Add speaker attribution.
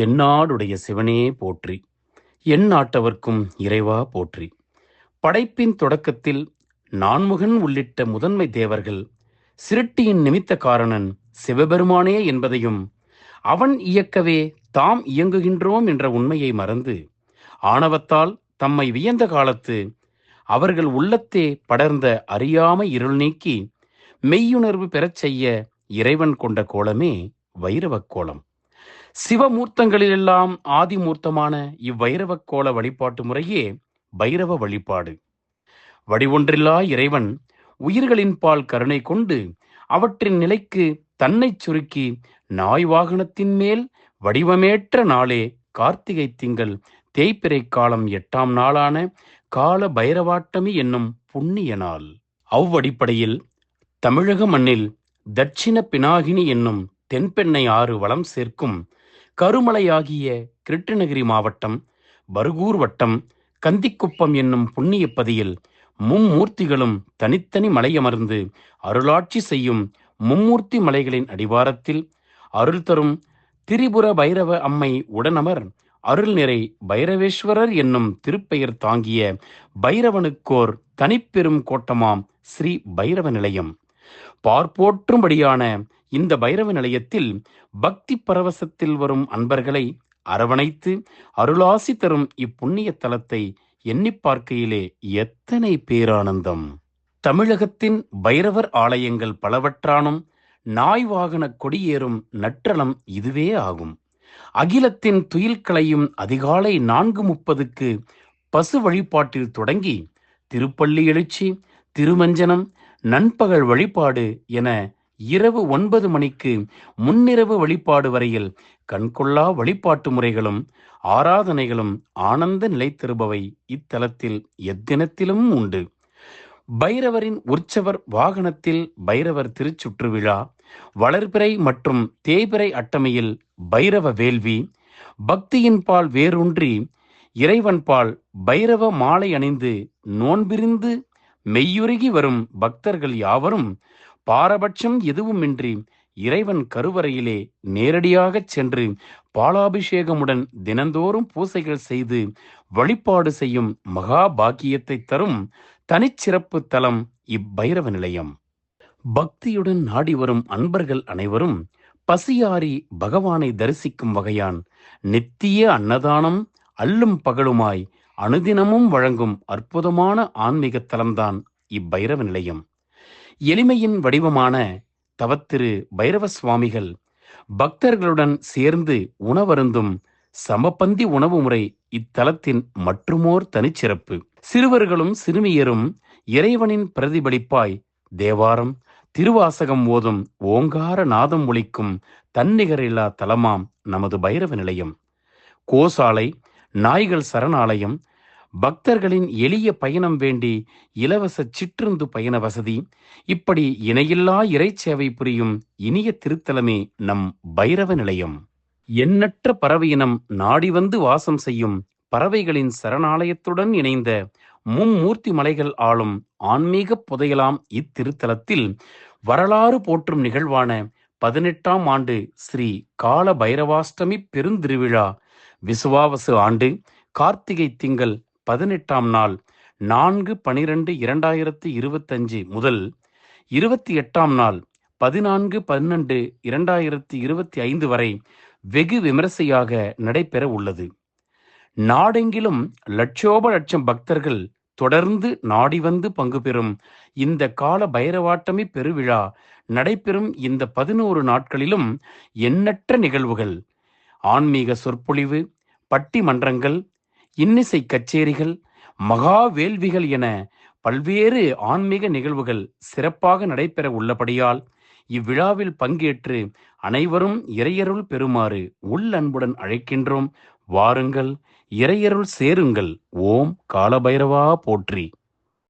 Speaker 1: தென்னாடுடைய சிவனே போற்றி. என் நாட்டவர்க்கும் இறைவா போற்றி. படைப்பின் தொடக்கத்தில் நான்முகன் உள்ளிட்ட முதன்மை தேவர்கள் சிருட்டியின் நிமித்த காரணன் சிவபெருமானே என்பதையும் அவன் இயக்கவே தாம் இயங்குகின்றோம் என்ற உண்மையை மறந்து ஆணவத்தால் தம்மை வியந்த காலத்து அவர்கள் உள்ளத்தே படர்ந்த அறியாமை இருள் நீக்கி மெய்யுணர்வு பெறச் செய்ய இறைவன் கொண்ட கோலமே வைரவக் கோலம். சிவமூர்த்தங்களிலெல்லாம் ஆதிமூர்த்தமான இவ்வைரவக் கோல வழிபாட்டு முறையே பைரவ வழிபாடு. வடிவொன்றில்லா இறைவன் உயிர்களின் பால் கருணை கொண்டு அவற்றின் நிலைக்கு தன்னைச் சுருக்கி நாய் வாகனத்தின் மேல் வடிவமேற்ற நாளே கார்த்திகை திங்கள் தேய்பிறை காலம் எட்டாம் நாளான கால பைரவாட்டமி என்னும் புண்ணிய நாள். அவ்வடிப்படையில் தமிழக மண்ணில் தட்சிண பினாகினி என்னும் தென்பெண்ணை ஆறு வளம் சேர்க்கும் கருமலையாகிய கிருட்டிணகிரி மாவட்டம் பருகூர் வட்டம் கந்திக்குப்பம் என்னும் புண்ணிய பதியில் மும்மூர்த்திகளும் தனித்தனி மலையமர்ந்து அருளாட்சி செய்யும் மும்மூர்த்தி மலைகளின் அடிவாரத்தில் அருள் தரும் திரிபுர பைரவ அம்மை உடனமர் அருள் நிறை பைரவேஸ்வரர் என்னும் திருப்பெயர் தாங்கிய பைரவனுக்கோர் தனிப்பெரும் கோட்டமாம் ஸ்ரீ பைரவ நிலையம். பார்ப்போற்றும்படியான இந்த பைரவ நிலையத்தில் பக்தி பரவசத்தில் வரும் அன்பர்களை அரவணைத்து அருளாசி தரும் இப்புண்ணிய தலத்தை எண்ணிப் பார்க்கையிலே எத்தனை பேரானந்தம்! தமிழகத்தின் பைரவர் ஆலயங்கள் பலவற்றானும் நாய் வாகன கொடியேறும் நற்றலம் இதுவே ஆகும். அகிலத்தின் துயில் களையும் அதிகாலை நான்கு முப்பதுக்கு பசு வழிபாட்டில் தொடங்கி திருப்பள்ளி எழுச்சி திருமஞ்சனம் நண்பகல் வழிபாடு என இரவு ஒன்பது மணிக்கு முன்னிரவு வழிபாடு வரையில் கண்கொள்ளா வழிபாட்டு முறைகளும் ஆராதனைகளும் ஆனந்த நிலை இத்தலத்தில் எத்தினத்திலும் உண்டு. பைரவரின் உற்சவர் வாகனத்தில் பைரவர் திருச்சுற்று விழா வளர்பிறை மற்றும் தேய்பிறை அட்டமையில் பைரவ வேள்வி பக்தியின் பால் வேரூன்றி இறைவன் பால் பைரவ மாலை அணிந்து நோன்பிரிந்து மெய்யுருகி வரும் பக்தர்கள் யாவரும் பாரபட்சம் எதுவுமின்றி இறைவன் கருவறையிலே நேரடியாகச் சென்று பாலாபிஷேகமுடன் தினந்தோறும் பூசைகள் செய்து வழிபாடு செய்யும் மகா பாக்கியத்தை தரும் தனிச்சிறப்பு தலம் இப்பைரவ நிலையம். பக்தியுடன் நாடி வரும் அன்பர்கள் அனைவரும் பசியாரி பகவானை தரிசிக்கும் வகையான் நித்திய அன்னதானம் அல்லும் பகலுமாய் அனுதினமும் வழங்கும் அற்புதமான ஆன்மீக தலம்தான் இப்பைரவ நிலையம். எளிமையின் வடிவமான தவத்திரு பைரவ சுவாமிகள் பக்தர்களுடன் சேர்ந்து உணவருந்தும் சமபந்தி உணவு முறை இத்தலத்தின் மற்றுமோர் தனிச்சிறப்பு. சிறுவர்களும் சிறுமியரும் இறைவனின் பிரதிபலிப்பாய் தேவாரம் திருவாசகம் ஓதும் ஓங்கார நாதம் ஒலிக்கும் தன்னிகரில்லா தலமாம் நமது பைரவ நிலையம். கோசாலை நாய்கள் சரணாலயம் பக்தர்களின் எளிய பயணம் வேண்டி இலவச சிற்றுந்து பயண வசதி இப்படி இணையில்லா இறைச்சேவை புரியும் இனிய திருத்தலமே நம் பைரவ நிலையம். எண்ணற்ற பறவையினம் நாடி வந்து வாசம் செய்யும் பறவைகளின் சரணாலயத்துடன் இணைந்த மும்மூர்த்தி மலைகள் ஆளும் ஆன்மீக புதையலாம் இத்திருத்தலத்தில் வரலாறு போற்றும் நிகழ்வான பதினெட்டாம் ஆண்டு ஸ்ரீ கால பைரவாஷ்டமி பெருந்திருவிழா விசுவாவசு ஆண்டு கார்த்திகை திங்கள் பதினெட்டாம் நாள் நான்கு பனிரெண்டு இரண்டாயிரத்தி இருபத்தஞ்சு முதல் இருபத்தி எட்டாம் நாள் பதினான்கு பன்னெண்டு இரண்டாயிரத்தி இருபத்தி ஐந்து வரை வெகு விமரிசையாக நடைபெற உள்ளது. நாடெங்கிலும் லட்சோப லட்சம் பக்தர்கள் தொடர்ந்து நாடி வந்து பங்கு பெறும் இந்த கால பைரவாட்டமி பெருவிழா நடைபெறும் இந்த பதினோரு நாட்களிலும் எண்ணற்ற நிகழ்வுகள். ஆன்மீக சொற்பொழிவு பட்டி மன்றங்கள் இன்னிசை கச்சேரிகள் மகா வேள்விகள் என பல்வேறு ஆன்மீக நிகழ்வுகள் சிறப்பாக நடைபெற உள்ளபடியால் இவ்விழாவில் பங்கேற்று அனைவரும் இறையருள் பெறுமாறு உள் அன்புடன் அழைக்கின்றோம். வாருங்கள் இறையருள் சேருங்கள். ஓம் காலபைரவா போற்றி.